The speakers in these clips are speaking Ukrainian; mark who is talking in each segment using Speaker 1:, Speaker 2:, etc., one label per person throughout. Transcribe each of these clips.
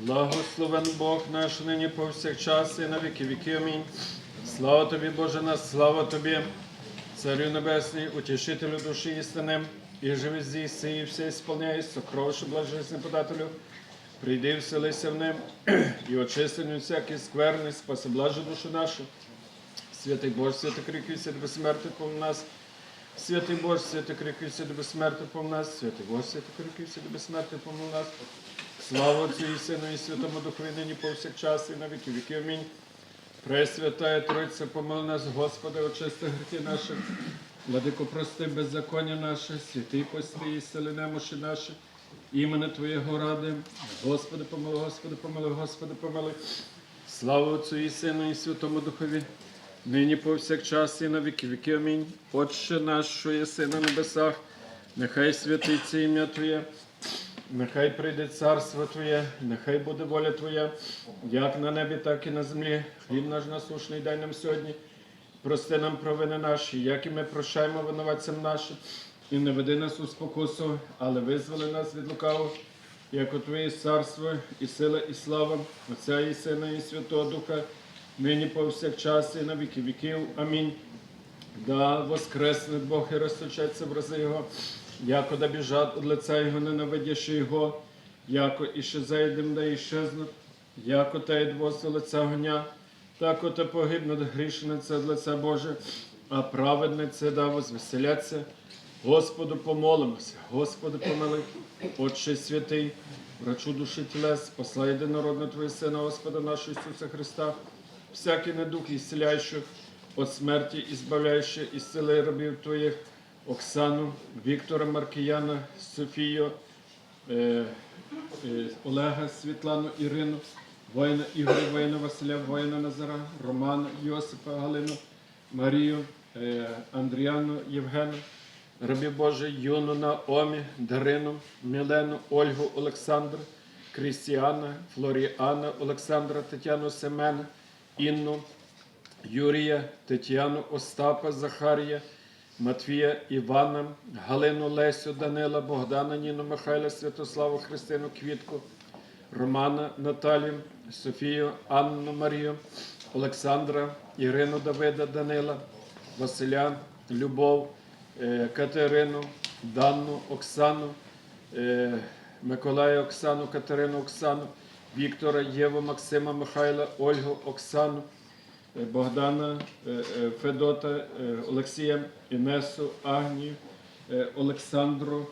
Speaker 1: Благословен Бог наш нині повсякчас і на віки віки. Амінь. Слава тобі, Боже наш, слава тобі, Царю Небесний, утішителю душі істини, і живи здійси, і все ісполняй, сокровище блажесне подателю. Прийди, вселися в ним, і очистив від всякий скверний, спаси блажи душу нашу. Святий Боже, святий криквіться до безсмерти пом нас. Святий Боже, святий криквіться до безсмерти пом нас. Святий Боже, святий криквіться до безсмерти пом нас. Слава Отцю і Сину і Святому Духові нині повсякчас і на віки віки. Амінь. Пресвятая Тройця, помили нас, Господи, очисти гріхи наші. Владико, прости беззаконня наше, святий пости і сили немощі наші. Імене Твоєго ради. Господи, помилуй, Господи, помилуй, Господи, помилуй. Слава Отцю і Сину і Святому Духові. Нині повсякчас і на віки віки. Амінь. Отче наш, що єси на небесах, нехай святиться ім'я Твоє. Нехай прийде царство Твоє, нехай буде воля Твоя, як на небі, так і на землі. Хліб наш насушний дай нам сьогодні. Прости нам провини наші, як і ми прощаємо винуватцям нашим. І не веди нас у спокусу, але визволи нас від лукавого, як у Твоє царство, і сила, і слава, Отця і Сина, і Святого Духа, нині повсякчас, і на віки віків. Амінь. Да воскресне Бог і розточаться в рази Його, яко да біжать от лиця Його, ненавидящи Його, яко іще зайдем, да іщезнуть, яко та й двоси лиця гоня, так оте погибнуть грішнице від лиця Боже, а праведнице да возвеселяться. Господу помолимося, Господи помили, Отче святий, врачу душі тілес, посла єдинородного Твого Сина, Господа нашого Ісуса Христа, всякий недух ісціляючий, от смерті ізбавляючи із сили Твоїх, Оксану, Віктора Маркіяна, Софію, е, е, Олега, Світлану, Ірину, воїна Ігоря, воїна Василя, воїна Назара, Романа, Йосипа, Галину, Марію, е, Андріану, Євгена, рабів Божий, Юну, Наомі, Дарину, Мілену, Ольгу, Олександра, Крістіана, Флоріана, Олександра, Тетяну Семена, Інну, Юрія, Тетяну, Остапа, Захарія, Матвія, Івана, Галину, Лесю, Данила, Богдана, Ніну, Михайла, Святославу, Христину, Квітку, Романа, Наталію, Софію, Анну, Марію, Олександра, Ірину, Давида, Данила, Василя, Любов, е, Катерину, Данну, Оксану, е, Миколая, Оксану, Катерину, Оксану, Віктора, Єву, Максима, Михайла, Ольгу, Оксану, Богдана, е, е, Федота, е, Олексія, Інесу, Агнію, е, Олександру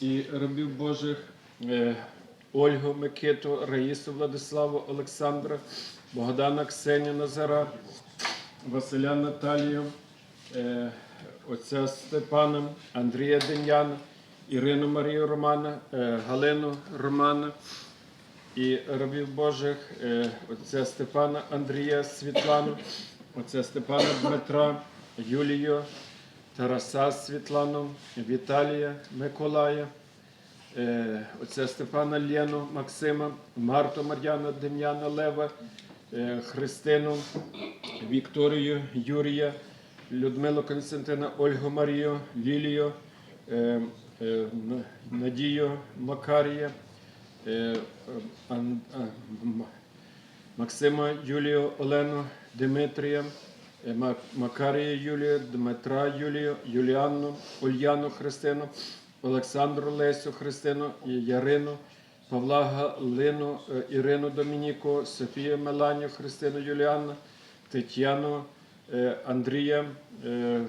Speaker 1: і рабів Божих, е, Ольгу, Микиту, Раїсу, Владиславу, Олександра, Богдана, Ксенію, Назара, Василя Наталію, е, отця Степана, Андрія Дем'яна, Ірину Марію Романа, е, Галину Романа і рабів Божих, е, отця Степана Андрія Світлану, отця Степана Дмитра, Юлію, Тараса Світлану, Віталія Миколая, е, отця Степана Лену, Максима, Марту Мар'яна, Дем'яна Лева, е, Христину, Вікторію, Юрія, Людмилу Константина, Ольгу Марію, Лілію, Надію Макарія, Максима Юлію Олену, Дмитрія, е, Макарія Юлію, Дмитра Юлію, Юліанну, Ульяну Христину, Олександру Лесю Христину, Ярину, Павла Галину, е, Ірину Домініку, Софію Меланію, Христину Юліанну, Тетяну, е, Андрія, е, е,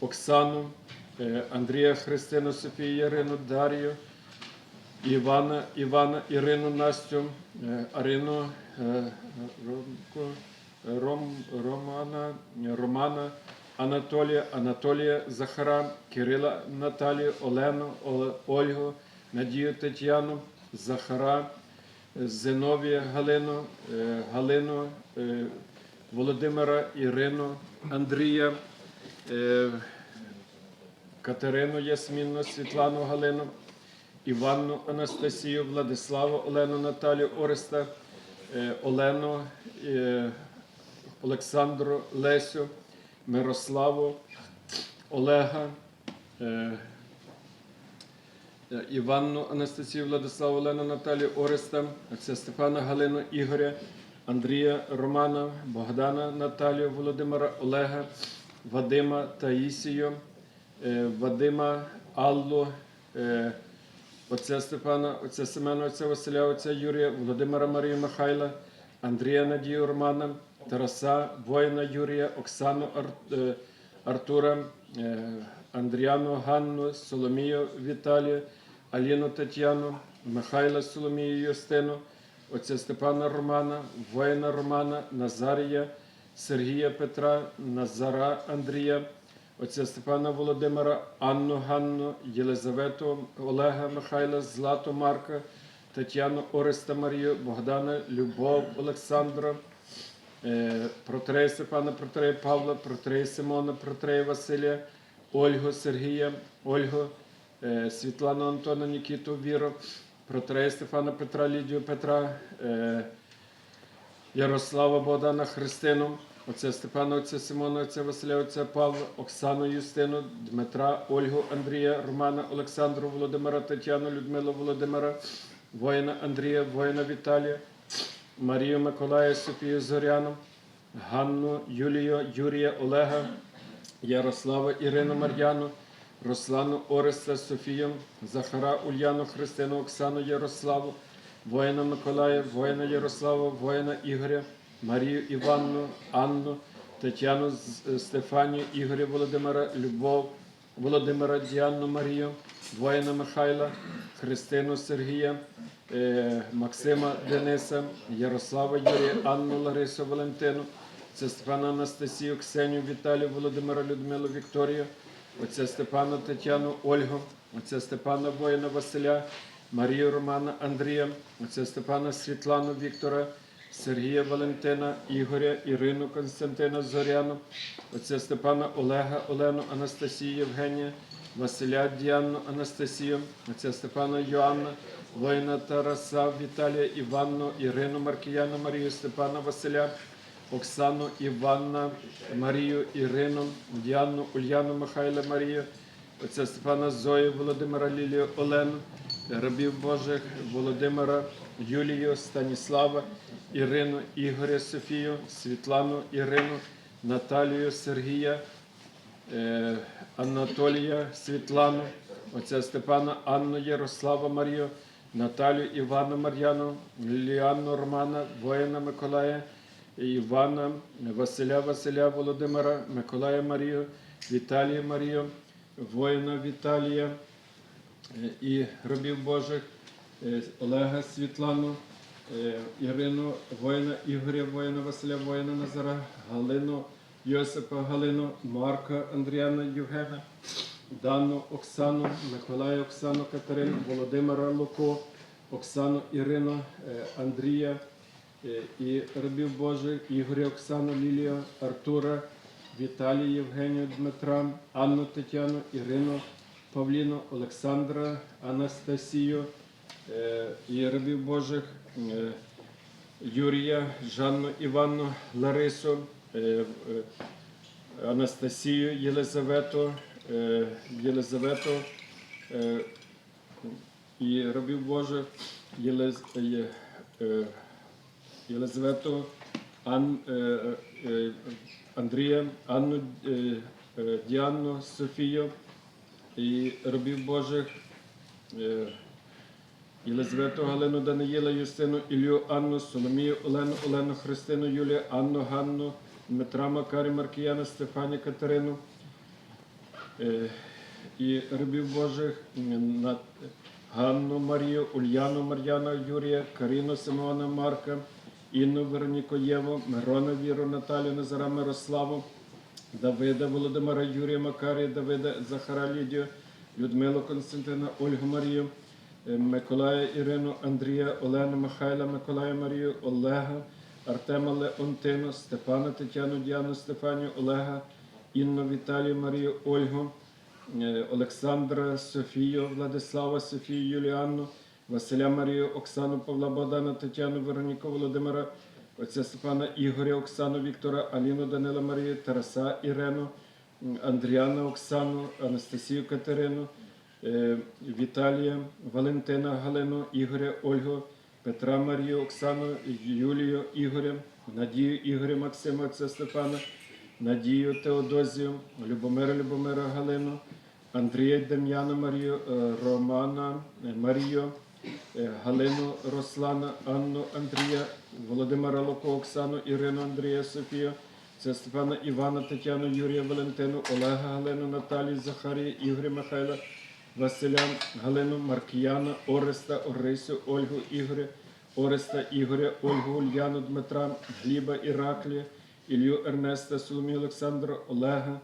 Speaker 1: Оксану, е, Андрія Христину, Софію Ярину, Дар'ю, Івана, Івана, Ірину, Настю, е, Арину, е, Ромко, Ром, Романа, Романа, Анатолія, Анатолія Захара, Кирила Наталію, Олену, Ольгу, Надію Тетяну, Захара, Зиновія Галину, е, Галину, е, Володимира Ірину, Андрія, е, Катерину Ясмінну, Світлану Галину, Іванну Анастасію, Владиславу Олену Наталію Ореста, е, Олену, е, Олександру Лесю, Мирославу, Олега, е, Іванну Анастасію, Владиславу, Олену, Наталію, Ореста, отця Стефана, Галину, Ігоря, Андрія, Романа, Богдана, Наталію, Володимира, Олега, Вадима, Таїсію, Вадима, Аллу, отця Степана, отця Семена, отця Василя, отця Юрія, Володимира Марію Михайла, Андрія Надію Романа, Тараса, воїна Юрія, Оксану е, Артура, е, Андріану Ганну, Соломію Віталію, Аліну Тетяну, Михайла Соломію Юстину, отця Степана Романа, воїна Романа, Назарія, Сергія Петра, Назара Андрія, отця Степана Володимира, Анну Ганну, Єлизавету Олега Михайла, Злату Марка, Тетяну Ореста Марію, Богдана, Любов Олександра, е, Протрея Степана, Протрея Павла, Протрея Симона, Протрея Василія, Ольгу Сергія, Ольгу, е, Світлану Антона, Нікіту, Віру, Протрея Стефана Петра, Лідію Петра, е, Ярослава Богдана Христину, отця Степана, отця Симона, отця Василя, отця Павла, Оксану Юстину, Дмитра, Ольгу, Андрія, Романа, Олександру, Володимира, Тетяну, Людмилу, Володимира, воїна Андрія, воїна Віталія, Марію Миколая, Софію Зоряну, Ганну, Юлію, Юрія, Олега, Ярослава, Ірину Мар'яну, Руслану Ореста, Софію, Захара, Ульяну, Христину, Оксану, Ярославу, воїна Миколая, воїна Ярослава, воїна Ігоря, Марію Іванну, Анну, Тетяну З- Стефанію, Ігоря Володимира, Любов, Володимира Діанну Марію, воїна Михайла, Христину Сергія, е, Максима Дениса, Ярослава Юрія, Анну Ларису Валентину, це Степана Анастасію, Ксенію, Віталію, Володимира Людмилу, Вікторію, отця Степана Тетяну, Ольгу, отця Степана воїна Василя, Марію Романа Андрія, отця Степана Світлану Віктора, Сергія Валентина, Ігоря, Ірину Константина Зоряну, отця Степана Олега, Олену Анастасію Євгенія, Василя Діанну Анастасію, отця Степана Йоанна, воїна Тараса Віталія Іванну, Ірину Маркіяну, Марію Степана Василя, Оксану Іванна, Марію Ірину, Діану Ульяну Михайла Марію, отця Степана Зою, Володимира Лілію Олену, рабів Божих Володимира, Юлію, Станіслава, Ірину, Ігоря, Софію, Світлану, Ірину, Наталію, Сергія, е, Анатолія, Світлану, отця Степана, Анну, Ярослава Марію, Наталію, Івана Мар'яну, Ліліану Романа, воїна Миколая, Івана, Василя Василя, Володимира, Миколая Марію, Віталія Марію, воїна Віталія і рабів Божих, е, Олега Світлану, е, Ірину, воїна Ігоря, воїна Василя, воїна Назара, Галину, Йосипа Галину, Марка Андріана Євгена, Дану Оксану, Миколая Оксану Катерину, Володимира Луко, Оксану Ірину, е, Андрія е, і рабів Божих, Ігоря Оксану, Лілію, Артура, Віталія Євгенію Дмитра, Анну Тетяну, Ірину, Павліну, Олександра, Анастасію е, і Божих, е, Юрія, Жанну Іванну, Ларису, е, е, Анастасію, Єлизавету, е, Єлизавету е, і рабів Божих, Єлиз, е, Єлизавету, Ан, е, е, Андрія, Анну, е, е, Діанну, Софію і рабів Божих, е, Єлизавету, Галину, Даниїла, Юстину, Ілью, Анну, Соломію, Олену, Олену, Христину, Юлію, Анну, Ганну, Дмитра, Макарі, Маркіяна, Стефані, Катерину. Е, і рабів Божих, Ганну, Марію, Ульяну, Мар'яна, Юрія, Каріну, Симона, Марка, Інну, Вероніку, Єву, Мирона, Віру, Наталію, Назара, Мирославу, Давида, Володимира, Юрія, Макарія, Давида, Захара, Лідію, Людмилу, Константина, Ольгу, Марію, е, Миколая, Ірину, Андрія, Олену, Михайла, Миколая, Марію, Олега, Артема, Леонтину, Степана, Тетяну, Діану, Стефанію, Олега, Інну, Віталію, Марію, Ольгу, е, Олександра, Софію, Владислава, Софію, Юліанну, Василя Марію, Оксану, Павла, Богдана, Тетяну, Вероніку, Володимира, отця Степана, Ігоря, Оксану, Віктора, Аліну, Данила Марію, Тараса, Ірену, Андріана, Оксану, Анастасію Катерину, е, Віталія, Валентина, Галину, Ігоря, Ольгу, Петра, Марію, Оксану, Юлію, Ігоря, Надію, Ігоря, Максима, Отця Степана, Надію, Теодозію, Любомира, Любомира, Галину, Андрія, Дем'яна, Марію, е, Романа, е, Марію, Галину, Руслана, Анну, Андрія, Володимира Луко, Оксану, Ірину, Андрія, Софію, це Степана Івана, Тетяну, Юрія, Валентину, Олега, Галину, Наталію, Захарія, Ігоря, Михайла, Василя, Галину, Маркіяна, Ореста, Орисю, Ольгу, Ігоря, Ореста, Ігоря, Ольгу, Ульяну, Дмитра, Гліба, Іраклія, Ілью, Ернеста, Соломію, Олександра, Олега,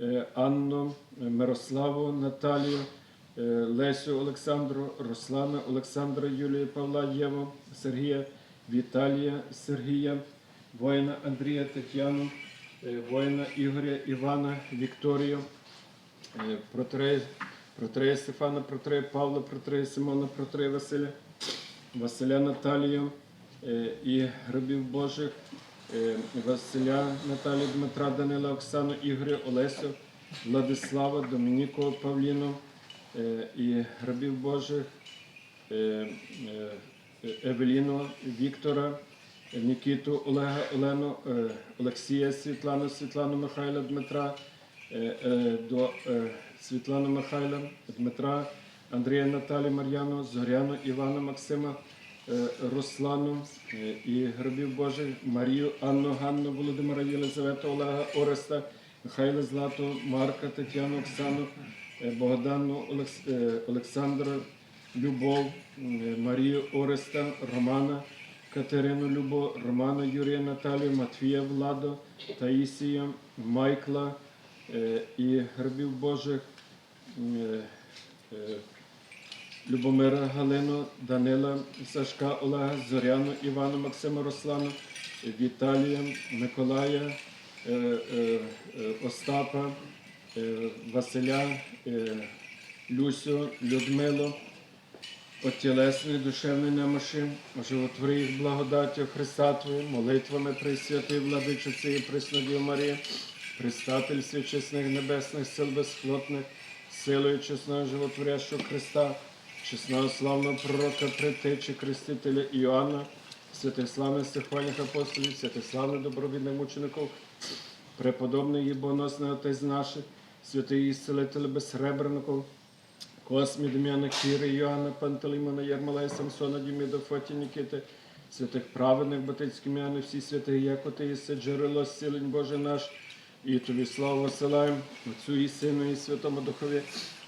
Speaker 1: е, Анну, е, Мирославу, Наталію, е, Лесю, Олександру, Руслана, Олександра, Юлію, Павла, Єву, Сергія, Віталія, Сергія, воїна Андрія, Тетяну, е, воїна Ігоря, Івана, Вікторію, е, протрея, протрея Стефана, протрея Павла, протрея Симона, протрея Василя, Василя Наталію е, і рабів Божих, е, Василя Наталію, Дмитра, Данила, Оксану, Ігоря, Олесю, Владислава, Домініку, Павліну е, і рабів Божих, е, е, Евеліну, Віктора, Нікіту, Олега, Олену, е, Олексія, Світлану, Світлану Михайла, Дмитра, е, е, до е, Світлану Михайла, Дмитра, Андрія Наталі, Мар'яну, Зоряну, Івана, Максима, е, Руслану е, і гробів Божих, Марію, Анну, Ганну, Володимира, Єлизавету, Олега, Ореста, Михайла Злату, Марка, Тетяну, Оксану, е, Богдану, Олекс- е, Олександра, Любов, е, Марію Ореста, Романа, Катерину Любов, Романа Юрія Наталію, Матвія Владу, Таїсія, Майкла е, і гробів Божих, е, е, Любомира Галину, Данила, Сашка Олега, Зоряну, Івана, Максима Руслану, Віталія, Миколая, е, е, е, Остапа, е, Василя, е, Люсю, Людмилу, от душевної немощі, животвори їх благодаттю Христа Твою, молитвами Пресвятої Владичиці і Преснодів Марії, Пристатель свячесних небесних сил безплотних, силою чесного животворящого Христа, чесного славного пророка, притечі, крестителя Іоанна, святих славних стихвальних апостолів, святих славних добровідних мучеників, преподобний і боносний Отець наших, святий ісцелитель безсребреників, Космі, Дем'яна, Кіри, Йоанна, Пантелеймона, Ярмолая, Самсона, Діміда, Фоті, Нікіти, святих праведних, Батицьких м'яни, всі святих, як ти єси, джерело зцілень Боже наш, і тобі славу посилаємо, Отцю і Сину, і Святому Духові,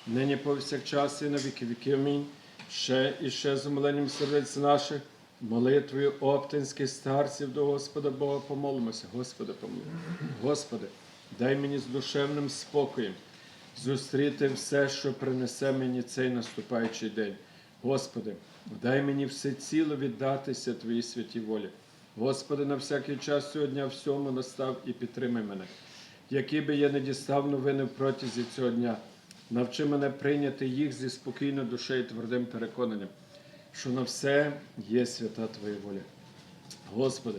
Speaker 1: нині повсякчас і на віки віки. Амінь. Ще і ще з умиленням сердець наших, молитвою оптинських старців до Господа Бога помолимося. Господи, помилуй. Господи, дай мені з душевним спокоєм зустріти все, що принесе мені цей наступаючий день. Господи, дай мені все ціло віддатися Твоїй святій волі. Господи, на всякий час сьогодні всьому настав і підтримай мене. Які би я не дістав новини протязі цього дня, навчи мене прийняти їх зі спокійною душею і твердим переконанням, що на все є свята Твоя воля. Господи,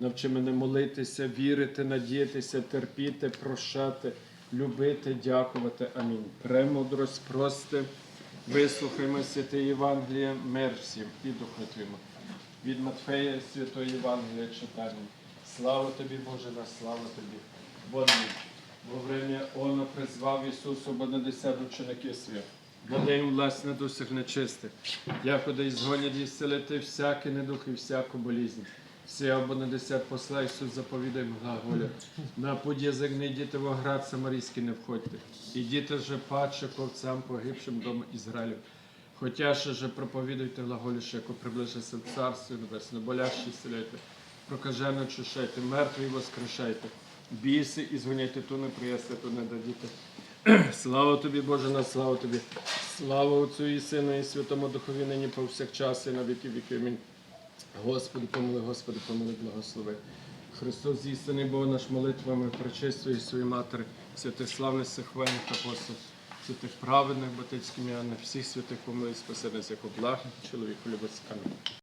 Speaker 1: Навчи мене молитися, вірити, надіятися, терпіти, прощати, любити, дякувати. Амінь. Премудрость, прости, вислухаймо святе Євангеліє, мир всім і Духу Твоєму. Від Матфея Святої Євангелія читання. Слава тобі, Боже, на слава тобі. Бо во время Оно призвав Ісусу Бонадесят учеників своїх. Даде їм власне дусих нечистих, якоди ізгонять і зцілити всякі недух і всяку болізнь. Всі або на десят посла Ісус заповідає глаголя. На йдіте в оград самарійський не входьте. Ідіте же паче ковцям погибшим дому Ізраїлю. Хотя ще же проповідуйте глаголі, що яко приближиться царство небесне, болящі зціляйте, прокажено чушайте, мертві воскрешайте, біси і згоняйте ту не приясти, ту не дадіте. Слава тобі, Боже, на славу тобі. Слава Отцю і Сину, і Святому Духові нині повсякчас і на віки віки. Амінь. Господи, помили, Господи, помили, благослови. Христос зістаний Бог наш молитвами, причистує своєї матері, святих славних сихвених апостолів, святих праведних батицьких м'ян, всіх святих помилуй, спаси нас, як облаг, чоловіку любець. Амінь.